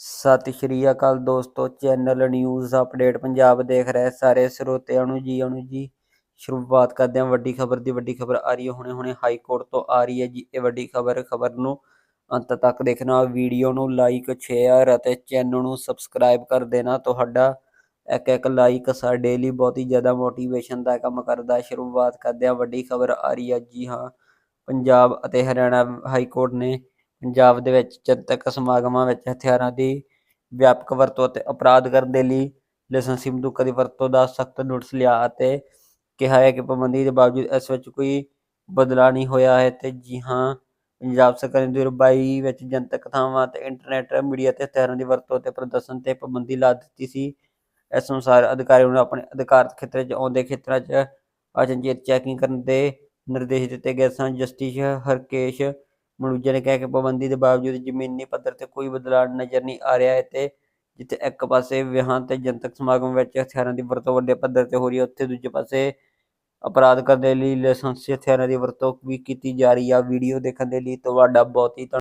ਸਤਿ ਸ਼੍ਰੀ ਅਕਾਲ ਦੋਸਤੋ, channel news update Punjab ਦੇਖ ਰਹੇ ਸਾਰੇ ਸਰੋਤਿਆਂ ਨੂੰ ਜੀ ਨੂੰ ਜੀ। ਸ਼ੁਰੂਆਤ ਕਰਦੇ ਹਾਂ ਵੱਡੀ ਖਬਰ ਦੀ, ਵੱਡੀ ਖਬਰ ਆ ਰਹੀ ਹੈ, ਹੁਣੇ ਹੁਣੇ ਹਾਈ ਕੋਰਟ ਤੋਂ ਆ ਰਹੀ ਹੈ ਜੀ ਇਹ ਵੱਡੀ ਖਬਰ। ਖਬਰ ਨੂੰ ਅੰਤ ਤੱਕ ਦੇਖਣਾ ਵੀਡੀਓ ਨੂੰ ਲਾਈਕ ਸ਼ੇਅਰ ਅਤੇ ਚੈਨਲ ਨੂੰ ਸਬਸਕ੍ਰਾਈਬ ਕਰ ਦੇਣਾ। ਤੁਹਾਡਾ ਇੱਕ ਇੱਕ ਲਾਈਕ ਸਾਡੇ ਲਈ ਬਹੁਤ ਹੀ ਜ਼ਿਆਦਾ ਮੋਟੀਵੇਸ਼ਨ ਦਾ ਕੰਮ ਕਰਦਾ ਸ਼ੁਰੂਆਤ ਕਰਦੇ ਹਾਂ ਵੱਡੀ ਖਬਰ ਆ ਰਹੀ ਹੈ ਜੀ ਹਾਂ, ਪੰਜਾਬ ਅਤੇ ਹਰਿਆਣਾ ਹਾਈ ਕੋਰਟ ਨੇ ਪੰਜਾਬ ਦੇ ਵਿੱਚ ਜਨਤਕ ਸਮਾਗਮਾਂ ਵਿੱਚ ਹਥਿਆਰਾਂ ਦੀ ਵਿਆਪਕ ਵਰਤੋਂ ਅਤੇ ਅਪਰਾਧ ਕਰਨ ਦੇ ਲਈ ਲਾਇਸੈਂਸੀ ਬੰਦੂਕਾਂ ਦੀ ਵਰਤੋਂ ਦਾ ਸਖਤ ਨੋਟਿਸ ਲਿਆ ਅਤੇ ਕਿਹਾ ਹੈ ਕਿ ਪਾਬੰਦੀ ਦੇ ਬਾਵਜੂਦ ਇਸ ਵਿੱਚ ਕੋਈ ਬਦਲਾਅ ਨਹੀਂ ਹੋਇਆ ਹੈ ਤੇ ਜੀ ਹਾਂ, ਪੰਜਾਬ ਸਰਕਾਰ ਨੇ 2022 ਵਿੱਚ ਜਨਤਕ ਥਾਵਾਂ ਤੇ ਇੰਟਰਨੈਟ ਮੀਡੀਆ ਤੇ ਹਥਿਆਰਾਂ ਦੀ ਵਰਤੋਂ ਤੇ ਪ੍ਰਦਰਸ਼ਨ ਤੇ ਪਾਬੰਦੀ ਲਾ ਦਿੱਤੀ ਸੀ। ਇਸ ਅਨੁਸਾਰ ਅਧਿਕਾਰੀਆਂ ਨੂੰ ਆਪਣੇ ਅਧਿਕਾਰਤ ਖੇਤਰ 'ਚ ਆਉਂਦੇ ਖੇਤਰਾਂ 'ਚ ਅਚਨਚੇਤ ਚੈਕਿੰਗ ਕਰਨ ਦੇ ਨਿਰਦੇਸ਼ ਦਿੱਤੇ ਗਏ ਸਨ। ਜਸਟਿਸ ਹਰਕੇਸ਼ ਮਨੂਜਾ ਨੇ ਕਿਹਾ ਕਿ ਪਾਬੰਦੀ ਦੇ ਬਾਵਜੂਦ ਜ਼ਮੀਨੀ ਪੱਧਰ ਤੇ ਕੋਈ ਬਦਲਾਅ ਨਜ਼ਰ ਨਹੀਂ ਆ ਰਿਹਾ ਹੈ ਤੇ ਜਿੱਥੇ ਇੱਕ ਪਾਸੇ ਵਿਆਹਾਂ ਤੇ ਜਨਤਕ ਸਮਾਗਮ ਵਿੱਚ ਹਥਿਆਰਾਂ ਦੀ ਵਰਤੋਂ ਵੱਡੇ ਪੱਧਰ ਤੇ ਹੋ ਰਹੀ ਹੈ, ਉੱਥੇ ਦੂਜੇ ਪਾਸੇ ਅਪਰਾਧ ਕਰਨ ਦੇ ਲਈ ਲਾਇਸੈਂਸੀ ਹਥਿਆਰਾਂ ਦੀ ਵਰਤੋਂ ਵੀ ਕੀਤੀ ਜਾ ਰਹੀ ਆ। ਵੀਡੀਓ ਦੇਖਣ ਦੇ ਲਈ ਤੁਹਾਡਾ ਬਹੁਤ ਹੀ ਧੰਨ-